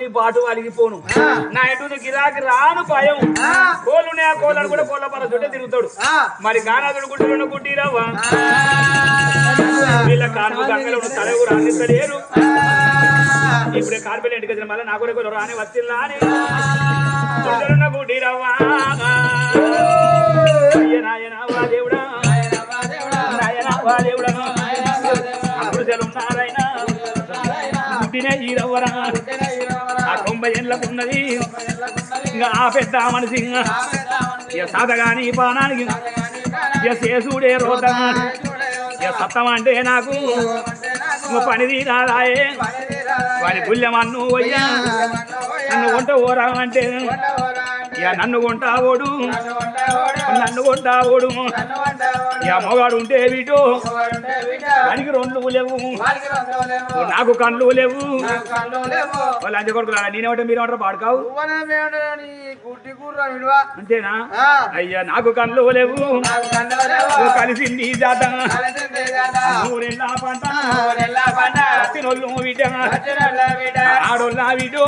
నీ బాటు అలిగిపోను. నా ఎటు గిరాకి రాను భయం. కోలునే ఆ కోళ్ళను కూడా కోళ్ళ పల చుట్టే తిరుగుతాడు. మరి గానాదుడు గుడ్డులను గుడ్డిరావా వీళ్ళ కాను గంగలు తలవు రానిస్తలేరు ఇప్పుడే కార్పెల్ ఇంటికి వచ్చిన మళ్ళీ నాకు కూడా రాని వచ్చిల్లా అని గుడ్డులున్న గుడ్డిరావా అయ్య నాయనా వా దేవుడా. నాయనా వా దేవుడా. అప్పుడు సెలున్నారైనా పుట్టిన ఈ ఏళ్ళకున్నది ఇంకా ఆ పెద్ద మనిషి ఇక సాధగాని పానానికి ఇక శేషుడే రోత ఇక సత్తం అంటే నాకు. ఇంకో పని తీరాదాయే వాడి గుళ్ళెమన్ను పోయ్యా నన్ను కొంట ఓరామంటే ఇక నన్ను కొంటావోడు నన్ను కొంటావోడు. ఇక మొగాడు ఉంటే వీటు దానికి రెండు లేవు. నాకు కళ్ళు లేవు. వాళ్ళు అంతే కొడుకు నేనేమంటే మీరు ఏమంటారు పాడుకావు. అంతేనా. అయ్యా నాకు కళ్ళు లేవు. కలిసింది జాత. ఊరెల్లా పంట. ఆడోళ్ళ బిడ్డ.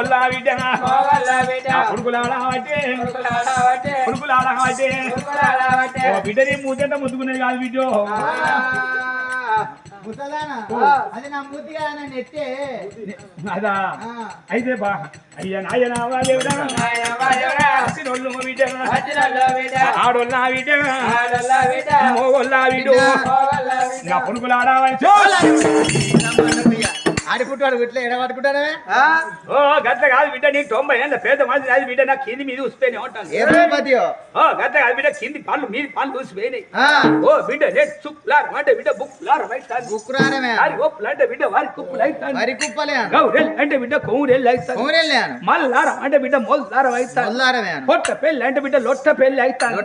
మోగోళ్ళ బిడ్డ మోగోళ్ళ బిడ్డ. పుడుకులాడ అంటే ఉరుకులాడ వట్టే. పుడుకులాడ అంటే ఉరుకులాడ వట్టే. ఓ బిడ్డని మూతంట ముద్దుకునేది కాదు బిడ్డ ఆ. ముసలానా ఆ. అది నా మూతిగా నన్ను ఎత్తే అదా ఆ. అయితే బా అయ్యా నాయన వాళ్ళెవడా ఆయన వాయురా. అత్తినోళ్ళు బిడ్డ అచ్చినోళ్ళ బిడ్డ. ఆడోళ్ళ బిడ్డ ఆడోళ్ళ బిడ్డ. మోగోళ్ళ బిడ్డ మోగోళ్ళ బిడ్డ. నా పుడుకులాడావని ఆడుకుంటాడు ఇట్లా ఎడబట్టుకుంటాడవే ఆ? ఓ గట్ల కాదు బిడ్డ నీకు తొంభై ఏళ్ళ పేద మనిషి అది బిడ్డ నాకు కింది మీద ఊసిపోయినాయి ఉంటాను ఓ గట్ల కాదు బిడ్డ కింది పళ్ళు మీది పళ్ళు ఊసిపోయినాయి ఆ. ఓ బిడ్డ నేను చుక్కులారం అంటే బిడ్డ బుక్కులారం వారి గొప్పలు అంటే బిడ్డ వారి కుప్పులు అవుతాను గౌరెల్ అంటే బిడ్డ కొమ్మురెల్లి అవుతాను మల్లారం అంటే బిడ్డ మొల్లారం అవుతాను మొల్లారమే పొట్ట పెళ్ళి అంటే బిడ్డ లొట్ట పెళ్ళి అవుతాను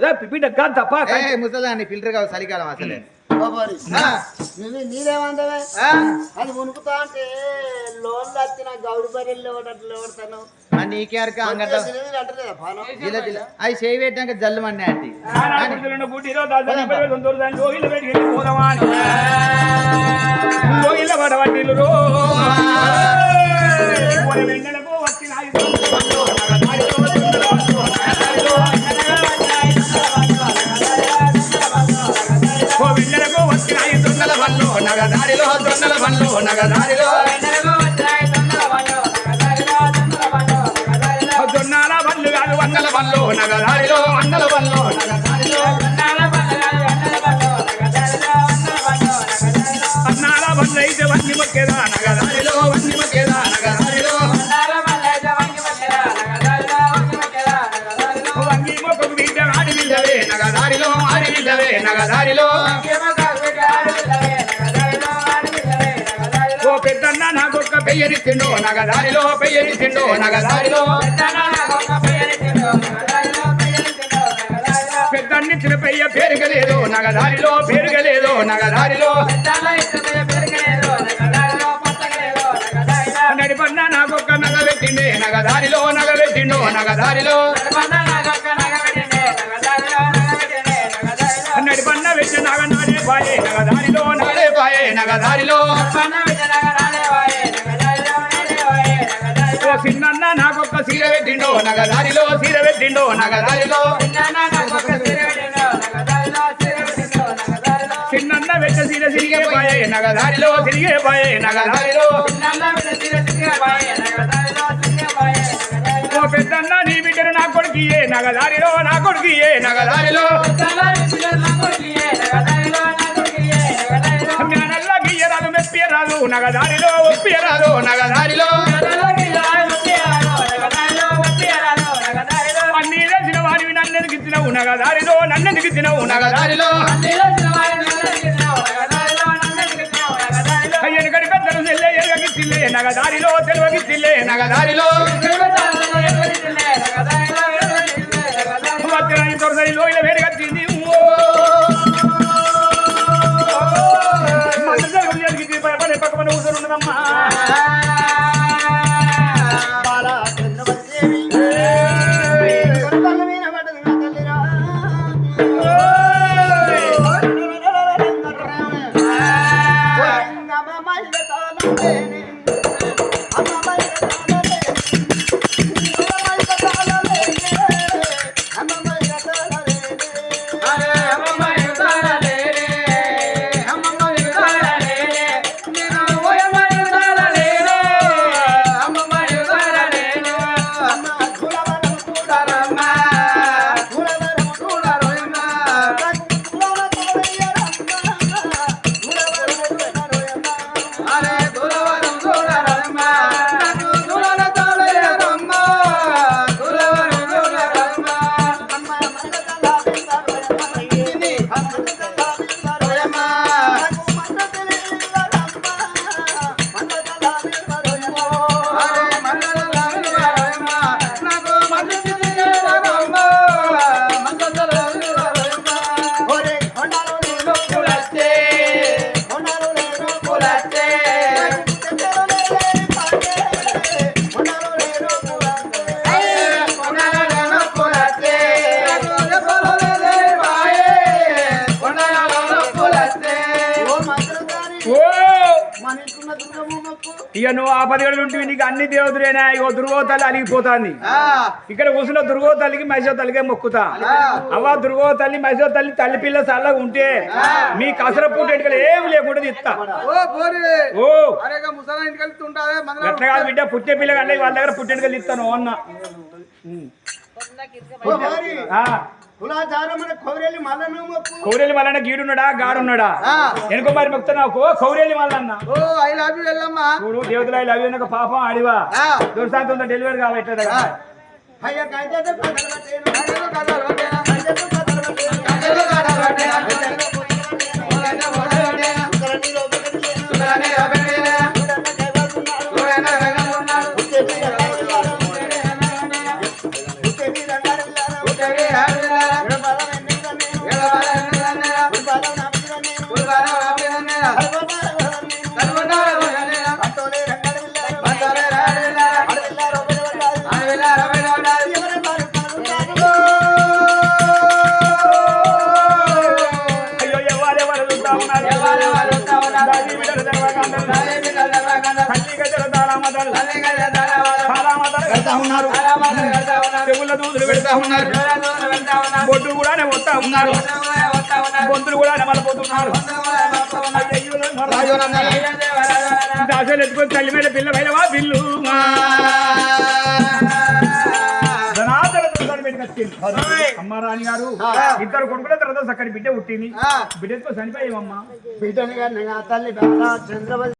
వైపు బిడ్డ గంత పాక. ముసలాన్ని ఫిల్టర్ కావు చలికాలం అసలే. ఆ? అది ఉనుకుతా అంటే లోన్ వచ్చిన గౌడి బర్రెలు జిల అవి చేయి పెట్టాక జల్లు మండి ఆంటీ. పోదామా నగదారిలో జొన్నాల వల్లు కాదు వందల వల్లు నగదారిలో వందల వల్లు అన్నాల బండ్లు అయితే వన్ని మొక్కేదా పెయ్యని తిండు నగదారిలో పెయ్యని తిండు నగదారిలో. పెద్దన్ని తిన పెయ్య పేరుగలేదు నగదారిలో పేరుగలేదు నగదారిలో. నడిపన్న నాకొక్క నగ పెట్టిండే నగదారిలో నగ పెట్టిండు నగదారిలో. నడిపన్న వెచ్చి నగ నాడే పాయే నగదారిలో నాడే పాయే నగదారిలో. నగదారిలో సీర పెట్టిండు నగదారిలో. చిన్న వెంట సీర సిరిగే పాయే నగదారిలో సిరిగే పాయే నగదారిలో. ఓ పెద్దన్న నీ బిడ్డను నా కొడుకియే నగదారిలో నా కొడుకియే నగదారిలో. జ్ఞానల్లా గీయరాదు మెప్పియరాదు నగదారిలో ఒప్పియరాదు నగదారిలో. నన్నెందుకు నగదారిలో నన్నెందుకు తినవు నగదారిలో అయ్యని కడి పెద్దలు చెల్లె ఎరగగిచ్చిల్లే నగదారిలో నగదారిలో. వచ్చిన ఈ తొరసరిలో ఇలా వేడిగచ్చింది పక్కన కూర్చొని Thank you. ఇక నువ్వు ఆ పది గడులు ఉంటే నీకు అన్ని దేవతలేనా ఇగో దుర్గో తల్లి అలిగిపోతాంది ఇక్కడ కూర్చున్న దుర్గో తల్లికి మైసో తల్లికే మొక్కుతా అవ్వ దుర్గో తల్లి మైసో తల్లి తల్లి పిల్ల చల్లగా ఉంటే మీ కసర పూటెట్టుకలు ఏమి లేకుండా ఇస్తా ఓ కాదు బిడ్డ పుట్టే పిల్ల కంటే వాళ్ళ దగ్గర పుట్టెంటుకలు ఇస్తాను అన్న ఓ హరి ఆ, కులాచారం మన కౌరెల్లి మల్లను మొక్కు కౌరేలి మల్లన్న గీడున్నాడా గాడున్నాడా వెనుక మరి మొక్కుతున్నావు కౌరేలి మల్లన్న ఓ ఐ లవ్ యూ వెళ్ళమ్మా చూడు దేవతల లవ్ ఒక పాపం ఆడివా. దుర్శాంతం డెలివరీ కాబట్టి అయ్యా? కైతే ఉన్నారు. చెవుల దూదులు పెడతా ఉన్నారు. బొడ్డు కూడా వస్తా ఉన్నారు. గొంతులు కూడా దాసలు ఎత్తుకొని తల్లి మీద పిల్ల పైనవా బిల్లు. ధనాదన దుర్గాన్ని పెట్టుకొచ్చింది. అమ్మ రాణి గారు ఇద్దరు కొడుకుల తర్వాత చక్కని బిడ్డ పుట్టింది. బిడ్డతో చనిపోయామమ్మా బిడ్డని గారిని